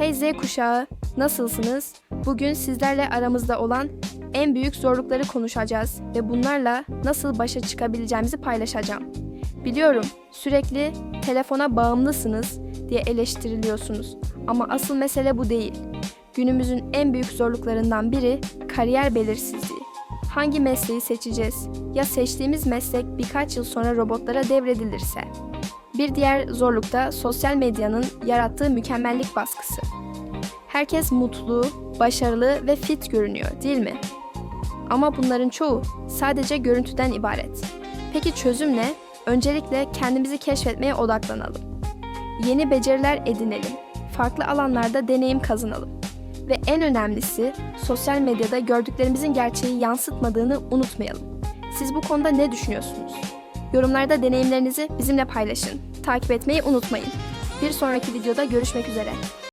Hey Z kuşağı, nasılsınız? Bugün sizlerle aramızda olan en büyük zorlukları konuşacağız ve bunlarla nasıl başa çıkabileceğimizi paylaşacağım. Biliyorum, sürekli telefona bağımlısınız diye eleştiriliyorsunuz ama asıl mesele bu değil. Günümüzün en büyük zorluklarından biri kariyer belirsizliği. Hangi mesleği seçeceğiz? Ya seçtiğimiz meslek birkaç yıl sonra robotlara devredilirse? Bir diğer zorluk da sosyal medyanın yarattığı mükemmellik baskısı. Herkes mutlu, başarılı ve fit görünüyor, değil mi? Ama bunların çoğu sadece görüntüden ibaret. Peki çözüm ne? Öncelikle kendimizi keşfetmeye odaklanalım. Yeni beceriler edinelim. Farklı alanlarda deneyim kazanalım. Ve en önemlisi sosyal medyada gördüklerimizin gerçeği yansıtmadığını unutmayalım. Siz bu konuda ne düşünüyorsunuz? Yorumlarda deneyimlerinizi bizimle paylaşın. Takip etmeyi unutmayın. Bir sonraki videoda görüşmek üzere.